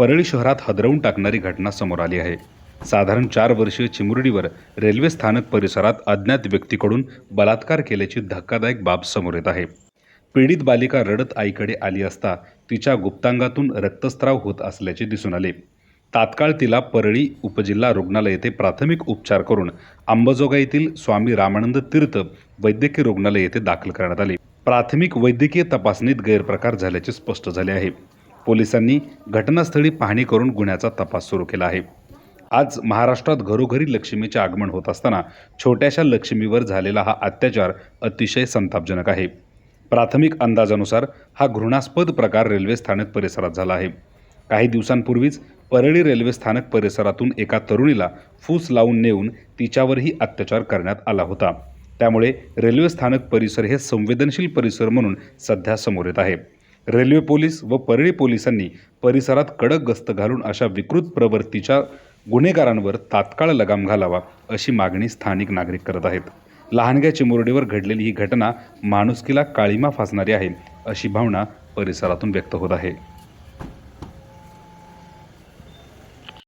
परळी शहरात हदरवून टाकणारी घटना समोर आली आहे. साधारण चार वर्षीय चिमुरडीवर रेल्वे स्थानक परिसरात अज्ञात व्यक्तीकडून बलात्कार केल्याची धक्कादायक बाब समोर येत आहे. पीडित बालिका रडत आईकडे आली असता तिच्या गुप्तांगातून रक्तस्राव होत असल्याचे दिसून आले. तात्काळ तिला परळी उपजिल्हा रुग्णालय येथे प्राथमिक उपचार करून अंबाजोगाईतील स्वामी रामानंद तीर्थ वैद्यकीय रुग्णालय येथे दाखल करण्यात आले. प्राथमिक वैद्यकीय तपासणीत गैरप्रकार झाल्याचे स्पष्ट झाले आहे. पोलिसांनी घटनास्थळी पाहणी करून गुन्ह्याचा तपास सुरू केला आहे. आज महाराष्ट्रात घरोघरी लक्ष्मीचे आगमन होत असताना छोट्याशा लक्ष्मीवर झालेला हा अत्याचार अतिशय संतापजनक आहे. प्राथमिक अंदाजानुसार हा घृणास्पद प्रकार रेल्वे स्थानक परिसरात झाला आहे. काही दिवसांपूर्वीच परळी रेल्वे स्थानक परिसरातून एका तरुणीला फूस लावून नेऊन तिच्यावरही अत्याचार करण्यात आला होता. त्यामुळे रेल्वे स्थानक परिसर हे संवेदनशील परिसर म्हणून सध्या समोर येत आहे. रेल्वे पोलीस व परळी पोलिसांनी परिसरात कडक गस्त घालून अशा विकृत प्रवृत्तीच्या गुन्हेगारांवर तात्काळ लगाम घालावा अशी मागणी स्थानिक नागरिक करत आहेत. लहानग्या चिमुरडीवर घडलेली ही घटना माणुसकीला काळीमा फासणारी आहे अशी भावना परिसरातून व्यक्त होत आहे.